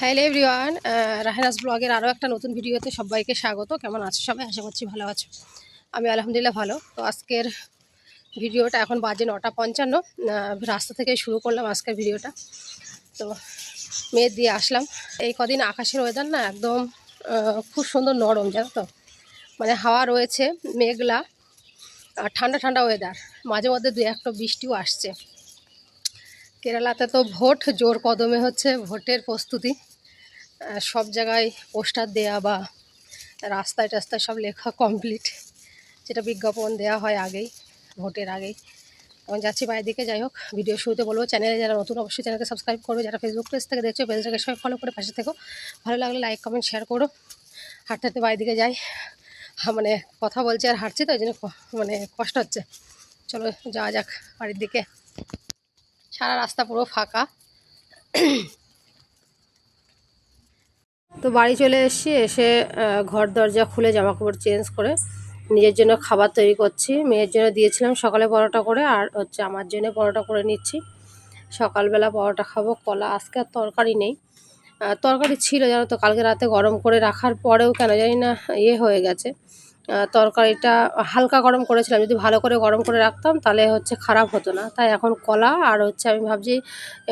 Hello everyone রাহেনাস ব্লগের আরও একটা নতুন ভিডিওতে সবাইকে স্বাগত। কেমন আছো সবাই? আশা করছি ভালো আছো। আমি আলহামদুলিল্লাহ ভালো। তো আজকের ভিডিওটা এখন বাজে নটা পঞ্চান্ন। রাস্তা থেকে শুরু করলাম আজকের ভিডিওটা। তো মেয়ের দিয়ে আসলাম। এই কদিন আকাশের ওয়েদার না একদম খুব সুন্দর নরম, জানো তো? মানে হাওয়া রয়েছে, মেঘলা আর ঠান্ডা ঠান্ডা ওয়েদার মাঝে মধ্যে দু একটা বৃষ্টিও আসছে। কেরালাতে তো ভোট, জোর কদমে হচ্ছে ভোটের প্রস্তুতি। সব জায়গায় পোস্টার দেয়া বা রাস্তায় টাস্তায় সব লেখা কমপ্লিট যেটা বিজ্ঞাপন দেওয়া হয় আগেই, ভোটের আগেই। এখন যাচ্ছি বাইরের দিকে, যাই হোক ভিডিও শুরুতে বলব চ্যানেলে যারা নতুন, অবশ্যই চ্যানেলকে সাবস্ক্রাইব করবে, যারা ফেসবুক পেজ থেকে দেখছ পেজটাকে সবাই ফলো করে পাশে থেকো। ভালো লাগলে লাইক কমেন্ট শেয়ার করো। হাঁটতে হাঁটতে বাইরের দিকে যাই। মানে কথা বলছি আর হাঁটছি তো, ওই জন্য মানে কষ্ট হচ্ছে। চলো, যাওয়া যাক বাড়ির দিকে। সারা রাস্তা পুরো ফাঁকা। তো বাড়ি চলে এসেছি, এসে ঘর দরজা খুলে জামা কাপড় চেঞ্জ করে নিজের জন্য খাবার তৈরি করছি। মেয়ের জন্য দিয়েছিলাম সকালে পরোটা করে আর হচ্ছে আমার জন্য পরোটা করে নিচ্ছি। সকালবেলা পরোটা খাব, কলা আজকে আর তরকারি নেই। তরকারি ছিল জানো তো, কালকে রাতে গরম করে রাখার পরেও কেন জানি না ইয়ে হয়ে গেছে। তরকারিটা হালকা গরম করেছিলাম। যদি ভালো করে গরম করে রাখতাম, তাহলে হচ্ছে খারাপ হতো না। তাই এখন কলা আর হচ্ছে আমি ভাবছি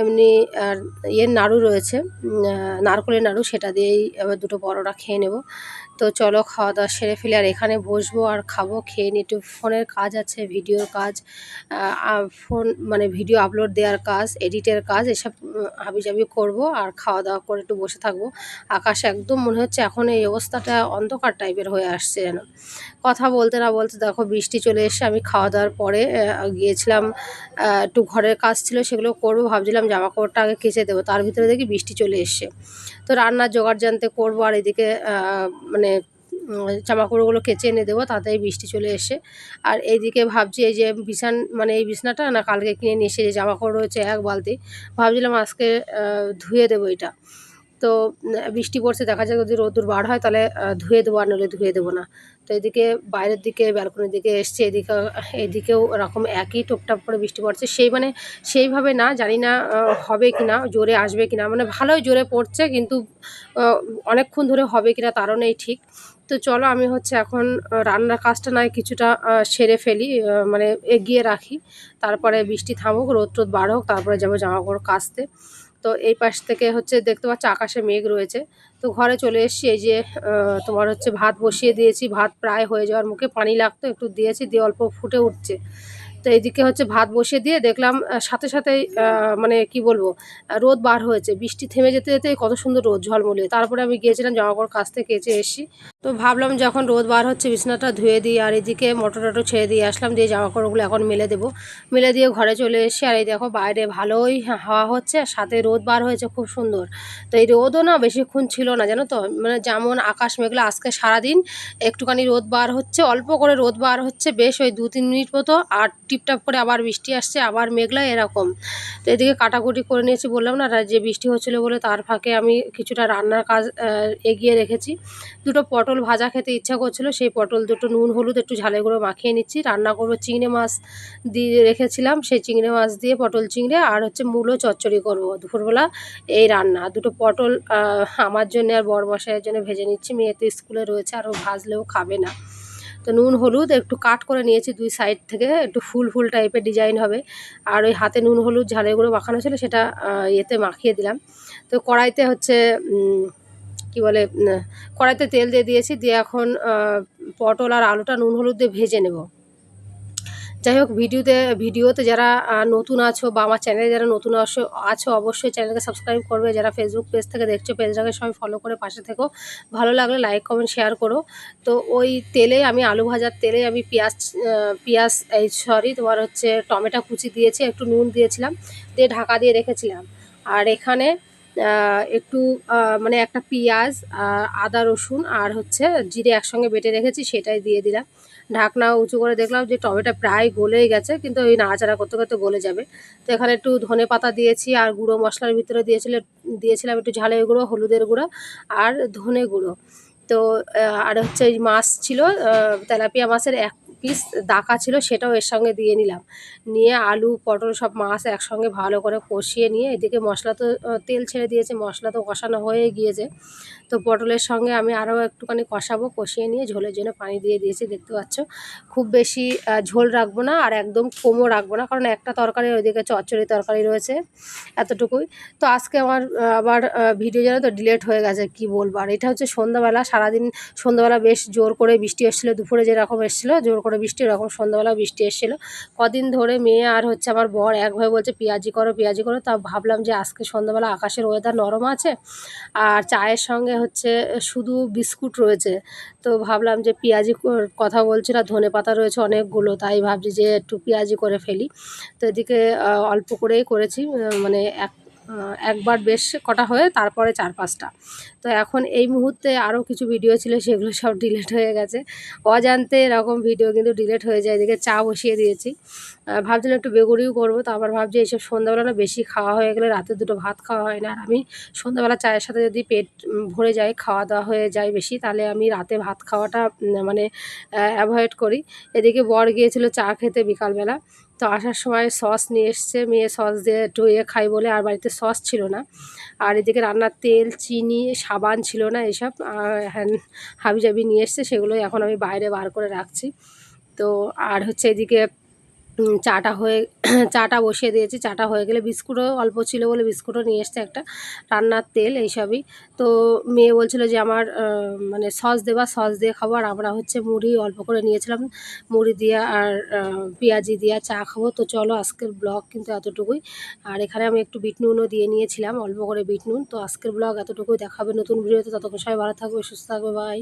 এমনি ইয়ের নাড়ু রয়েছে নারকলের নাড়ু, সেটা দিয়েই এবার দুটো পরোটা খেয়ে নেব। তো চলো খাওয়া দাওয়া সেরে ফেলে, আর এখানে বসবো আর খাব, খেয়ে নিয়ে একটু ফোনের কাজ আছে, ভিডিওর কাজ ফোন মানে ভিডিও আপলোড দেওয়ার কাজ, এডিটের কাজ, এসব হাবিজাবি করব আর খাওয়া দাওয়া করে একটু বসে থাকব। আকাশ একদম মনে হচ্ছে এখন এই অবস্থাটা অন্ধকার টাইপের হয়ে আসছে যেন। কথা বলতে না বলতে দেখো বৃষ্টি চলে এসে আমি খাওয়া দাওয়ার পরে গিয়েছিলাম একটু ঘরের কাজ ছিল সেগুলো করব, ভাবছিলাম জামা কাপড়টা আগে কেচে দেবো, তার ভিতরে দেখি বৃষ্টি চলে এসছে। তো রান্নার জোগাড় জানতে করব আর এদিকে মানে উম, জামা কাপড়গুলো কেচে এনে দেবো তাতেই বৃষ্টি চলে এসে। আর এইদিকে ভাবছি এই যে বিছান মানে এই বিছনাটা না কালকে কিনে নিয়ে এসে যে জামা কাপড় রয়েছে এক বালতি ভাবছিলাম আজকে ধুয়ে দেবো এটা। তো বৃষ্টি পড়ছে, দেখা যায় যদি রোদ্দুর বার হয়, তাহলে ধুয়ে দেবো আর নইলে ধুয়ে দেবো না। তো এদিকে বাইরের দিকে, ব্যালকনির দিকে এসছে, এদিকে, এদিকেও ওরকম একই টপটাপ করে বৃষ্টি পড়ছে। সেই মানে সেইভাবে না, জানি না হবে কি না জোরে আসবে কি না মানে ভালোই জোরে পড়ছে, কিন্তু অনেকক্ষণ ধরে হবে কি না তারও নেই ঠিক। তো চলো, আমি হচ্ছে এখন রান্নার কাজটা নয়, কিছুটা সেরে ফেলি মানে এগিয়ে রাখি। তারপরে বৃষ্টি থামুক রোদ টোদ বার হোক তারপরে যাব জামা কাপড় কাচতে। তো এই পাশ থেকে হচ্ছে দেখতে পাচ্ছ আকাশে মেঘ রয়েছে। তো ঘরে চলে এসছি, এই যে তোমার হচ্ছে ভাত বসিয়ে দিয়েছি। ভাত প্রায় হয়ে যাওয়ার মুখে পানি লাগতো, একটু দিয়েছি, দিয়ে অল্প ফুটে উঠছে। তো এইদিকে হচ্ছে ভাত বসিয়ে দিয়ে দেখলাম সাথে সাথেই মানে কি বলব রোদ বার হয়েছে। বৃষ্টি থেমে যেতে যেতে কত সুন্দর রোদ ঝলমলে। তারপরে আমি গিয়েছিলাম জামা কাপড় কাচতে, কেচে এসেছি। তো ভাবলাম যখন রোদ বার হচ্ছে, বিছনাটা ধুয়ে দিই আর এদিকে মোটর টোটো ছেড়ে দিয়ে আসলাম দিয়ে জামা কাপড়গুলো এখন মেলে দেবো। মেলে দিয়ে ঘরে চলে এসেছি আর এই দেখো বাইরে ভালোই হাওয়া হচ্ছে আর সাথে রোদ বার হয়েছে খুব সুন্দর। তো এই রোদও না বেশিক্ষণ ছিল না, জানো তো? মানে যেমন আকাশ মেঘলা, আজকে সারাদিন একটুখানি রোদ বার হচ্ছে, অল্প করে রোদ বার হচ্ছে বেশ ওই দু তিন মিনিট মতো আর টিপটাপ করে আবার বৃষ্টি আসছে, আবার মেঘলা, এরকম। তো এদিকে কাটাকুটি করে নিয়েছি, বললাম না যে বৃষ্টি হচ্ছিল বলে তার ফাঁকে আমি কিছুটা রান্নার কাজ এগিয়ে রেখেছি। দুটো পটল ভাজা খেতে ইচ্ছা করছিল, সেই পটল দুটো নুন, হলুদ, একটু ঝালে গুঁড়ো মাখিয়ে নিচ্ছি। রান্না করব চিংড়ি মাছ দিয়ে রেখেছিলাম, সেই চিংড়ি মাছ দিয়ে পটল চিংড়ে, আর হচ্ছে মূলো চচ্চড়ি করব দুপুরবেলা এই রান্না। দুটো পটল আমার জন্য আর বড় মশাইয়ের জন্য ভেজে নিচ্ছি, মেয়ে তো স্কুলে রয়েছে, আর ও ভাজলেও খাবে না। তো নুন, হলুদ একটু কাট করে নিয়েছি দুই সাইড থেকে, একটু ফুল ফুল টাইপের ডিজাইন হবে। আর ওই হাতে নুন, হলুদ, ঝালের গুঁড়ো মাখানো ছিল সেটা ইয়েতে মাখিয়ে দিলাম। তো কড়াইতে হচ্ছে কি বলে কড়াইতে তেল দিয়ে দিয়েছি, দিয়ে এখন পটল আর আলুটা নুন, হলুদ দিয়ে ভেজে নেব। যাই হোক ভিডিওতে ভিডিওতে যারা নতুন আছো বা আমার চ্যানেলে যারা নতুন আছো আছো অবশ্যই চ্যানেলকে সাবস্ক্রাইব করবে। যারা ফেসবুক পেজ থেকে দেখছ পেজটাকে সবাই ফলো করে পাশে থেকো। ভালো লাগলে লাইক কমেন্ট শেয়ার করো। তো ওই তেলে আমি আলু ভাজার তেলে আমি পেঁয়াজ পেঁয়াজ, এই সরি তোমার হচ্ছে টমেটো কুচি দিয়েছি, একটু নুন দিয়েছিলাম, দিয়ে ঢাকা দিয়ে রেখেছিলাম। আর এখানে একটু মানে একটা পেঁয়াজ আর আদা রসুন আর হচ্ছে জিরে একসঙ্গে বেটে রেখেছি, সেটাই দিয়ে দিলাম। ঢাকনা উঁচু করে দেখলাম যে টমেটা প্রায় গলেই গেছে, কিন্তু ওই নাড়াচাড়া করতে করতে গলে যাবে। তো এখানে একটু ধনে পাতা দিয়েছি আর গুঁড়ো মশলার ভিতরে দিয়েছিল দিয়েছিলাম একটু ঝালের গুঁড়ো, হলুদের গুঁড়ো আর ধনে গুঁড়ো। তো আর হচ্ছে এই মাছ ছিল তেলাপিয়া মাছের এক পিস দাকা ছিল সেটাও এর সঙ্গে দিয়ে নিলাম। নিয়ে আলু, পটল সব মাছ একসঙ্গে ভালো করে কষিয়ে নিয়ে এদিকে মশলা তো তেল ছেড়ে দিয়েছে, মশলা তো কষানো হয়ে গিয়েছে। তো পটলের সঙ্গে আমি আরও একটুখানি কষাবো, কষিয়ে নিয়ে ঝোলের জন্য পানি দিয়ে দিয়েছি, দেখতে পাচ্ছ। খুব বেশি ঝোল রাখব না আর একদম কমও রাখব না, কারণ একটা তরকারি ওইদিকে চচ্চড়ি তরকারি রয়েছে এতটুকুই। তো আজকে আমার আবার ভিডিও যেন তো ডিলেট হয়ে গেছে, কি বলব? আর এটা হচ্ছে সন্ধ্যাবেলা, সারাদিন সন্ধ্যাবেলা বেশ জোর করে বৃষ্টি এসেছিল, দুপুরে যেরকম এসেছিল, জোর করে বৃষ্টি, এরকম সন্ধ্যাবেলা বৃষ্টি এসেছিল। কদিন ধরে মেয়ে আর হচ্ছে আমার বর একভাবে বলছে, পেঁয়াজি করো পেঁয়াজি করো। তা ভাবলাম যে আজকে সন্ধ্যাবেলা আকাশের ওয়েদার নরম আছে আর চায়ের সঙ্গে হচ্ছে শুধু বিস্কুট রয়েছে। তো ভাবলাম যে পেঁয়াজি কথা বলছি না, ধনে পাতা রয়েছে অনেকগুলো, তাই ভাবছি যে একটু পেঁয়াজি করে ফেলি। তো এদিকে অল্প করেই করেছি মানে এক একবার বেশ কটা হয়ে তারপরে চার পাঁচটা। তো এখন এই মুহূর্তে আরও কিছু ভিডিও ছিল, সেগুলো সব ডিলেট হয়ে গেছে। অজান্তে এরকম ভিডিও কিন্তু ডিলেট হয়ে যায়, এদিকে চা বসিয়ে দিয়েছি। ভাবছিলাম একটু বেগুনিও করব, তো আবার ভাবছি এইসব সন্ধ্যাবেলা না বেশি খাওয়া হয়ে গেলে রাতে দুটো ভাত খাওয়া হয় না। আর আমি সন্ধ্যাবেলা চায়ের সাথে যদি পেট ভরে যায়, খাওয়া দাওয়া হয়ে যায় বেশি, তাহলে আমি রাতে ভাত খাওয়াটা মানে অ্যাভয়েড করি। এদিকে বর গিয়েছিল চা খেতে বিকালবেলা। তো আসার সময় সস নিয়ে এসছে, মেয়ে সস দিয়ে ইয়ে খাই বলে আর বাড়িতে সস ছিল না। আর এদিকে রান্নার তেল, চিনি, সাবান ছিল না এসব হ্যান, হাবিজাবি নিয়ে এসছে, সেগুলোই এখন আমি বাইরে বার করে রাখছি। তো আর হচ্ছে এদিকে চাটা হয়ে, চাটা বসিয়ে দিয়েছি। চাটা হয়ে গেলে বিস্কুটও, অল্প ছিল বলে বিস্কুটও নিয়ে এসছে একটা। রান্নার তেল এইসবই। তো মেয়ে বলছিল যে আমার মানে সস দেবা, সস দিয়ে খাব। আর আমরা হচ্ছে মুড়ি অল্প করে নিয়েছিলাম। মুড়ি দিয়ে আর পেঁয়াজি দিয়ে চা খাব। তো চলো আজকের ব্লগ কিন্তু এতটুকুই। আর এখানে আমি একটু বিট নুনও দিয়ে নিয়েছিলাম, অল্প করে বিট নুন। তো আজকের ব্লগ এতটুকুই। দেখাবে নতুন ভিডিওতে। ততক্ষণ সবাই ভালো থাকবে, সুস্থ থাকবে। বাই